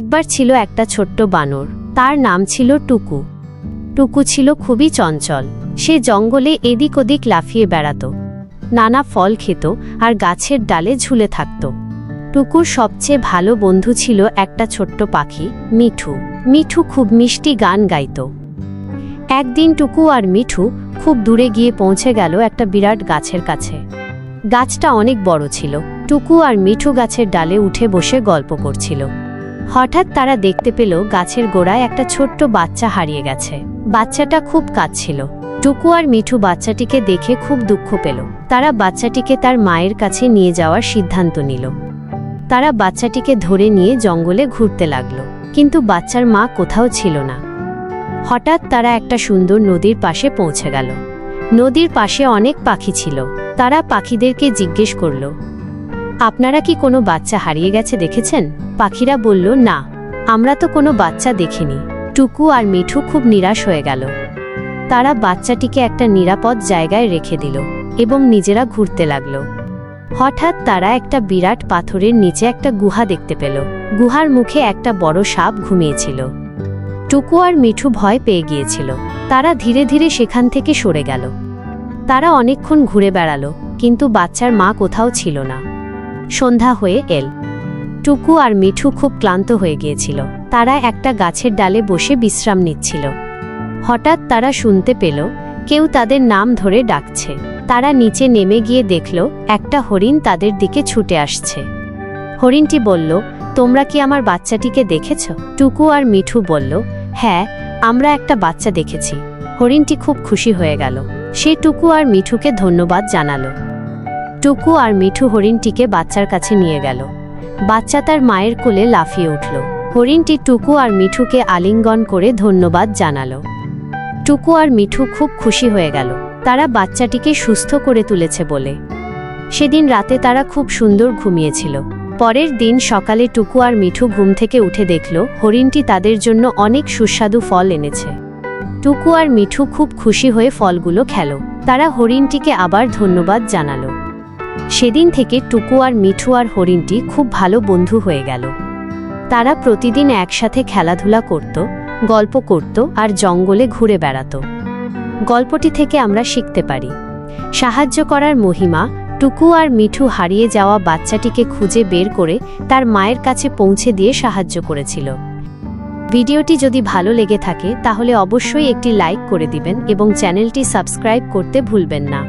একবার ছিল একটা ছোট্ট বানর। তার নাম ছিল টুকু। টুকু ছিল খুবই চঞ্চল। সে জঙ্গলে এদিক ওদিক লাফিয়ে বেড়াতো। নানা ফল খেত আর গাছের ডালে ঝুলে থাকত। টুকুর সবচেয়ে ভালো বন্ধু ছিল একটা ছোট্ট পাখি, মিঠু। মিঠু খুব মিষ্টি গান গাইত। একদিন টুকু আর মিঠু খুব দূরে গিয়ে পৌঁছে গেল একটা বিরাট গাছের কাছে। গাছটা অনেক বড় ছিল। টুকু আর মিঠু গাছের ডালে উঠে বসে গল্প করছিল। হঠাৎ তারা দেখতে পেল গাছের গোড়ায় একটা ছোট্ট বাচ্চা হারিয়ে গেছে। বাচ্চাটা খুব কাঁদছিল। টুকু আর মিঠু বাচ্চাটিকে দেখে খুব দুঃখ পেল। তারা বাচ্চাটিকে তার মায়ের কাছে নিয়ে যাওয়ার সিদ্ধান্ত নিল। তারা বাচ্চাটিকে ধরে নিয়ে জঙ্গলে ঘুরতে লাগল। কিন্তু বাচ্চার মা কোথাও ছিল না। হঠাৎ তারা একটা সুন্দর নদীর পাশে পৌঁছে গেল। নদীর পাশে অনেক পাখি ছিল। তারা পাখিদেরকে জিজ্ঞেস করল আপনারা কি কোনো বাচ্চা হারিয়ে গেছে দেখেছেন? পাখিরা বলল, না, আমরা তো কোনো বাচ্চা দেখিনি। টুকু আর মিঠু খুব নিরাশ হয়ে গেল। তারা বাচ্চাটিকে একটা নিরাপদ জায়গায় রেখে দিল এবং নিজেরা ঘুরতে লাগল। হঠাৎ তারা একটা বিরাট পাথরের নিচে একটা গুহা দেখতে পেল। গুহার মুখে একটা বড় সাপ ঘুমিয়েছিল। টুকু আর মিঠু ভয় পেয়ে গিয়েছিল। তারা ধীরে ধীরে সেখান থেকে সরে গেল। তারা অনেকক্ষণ ঘুরে বেড়ালো, কিন্তু বাচ্চার মা কোথাও ছিল না। সন্ধ্যা হয়ে এল। টুকু আর মিঠু খুব ক্লান্ত হয়ে গিয়েছিল। তারা একটা গাছের ডালে বসে বিশ্রাম নিচ্ছিল। হঠাৎ তারা শুনতে পেল, কেউ তাদের নাম ধরে ডাকছে। তারা নিচে নেমে গিয়ে দেখল, একটা হরিণ তাদের দিকে ছুটে আসছে। হরিণটি বলল, তোমরা কি আমার বাচ্চাটিকে দেখেছ? টুকু আর মিঠু বলল হ্যাঁ আমরা একটা বাচ্চা দেখেছি। হরিণটি খুব খুশি হয়ে গেল। সে টুকু আর মিঠুকে ধন্যবাদ জানালো। টুকু আর মিঠু হরিণটিকে বাচ্চার কাছে নিয়ে গেল। বাচ্চা তার মায়ের কোলে লাফিয়ে উঠল। হরিণটি টুকু আর মিঠুকে আলিঙ্গন করে ধন্যবাদ জানালো। টুকু আর মিঠু খুব খুশি হয়ে গেল। তারা বাচ্চাটিকে সুস্থ করে তুলেছে বলে। সেদিন রাতে তারা খুব সুন্দর ঘুমিয়েছিল। পরের দিন সকালে টুকু আর মিঠু ঘুম থেকে উঠে দেখল হরিণটি তাদের জন্য অনেক সুস্বাদু ফল এনেছে। টুকু আর মিঠু খুব খুশি হয়ে ফলগুলো খেল। তারা হরিণটিকে আবার ধন্যবাদ জানালো। সেদিন থেকে টুকু আর মিঠু আর হরিণটি খুব ভালো বন্ধু হয়ে গেল। তারা প্রতিদিন একসাথে খেলাধুলা করত, গল্প করত আর জঙ্গলে ঘুরে বেড়াত। গল্পটি থেকে আমরা শিখতে পারি। সাহায্য করার মহিমা, টুকু আর মিঠু হারিয়ে যাওয়া বাচ্চাটিকে খুঁজে বের করে তার মায়ের কাছে পৌঁছে দিয়ে সাহায্য করেছিল। ভিডিওটি যদি ভালো লেগে থাকে, তাহলে অবশ্যই একটি লাইক করে দিবেন এবং চ্যানেলটি সাবস্ক্রাইব করতে ভুলবেন না।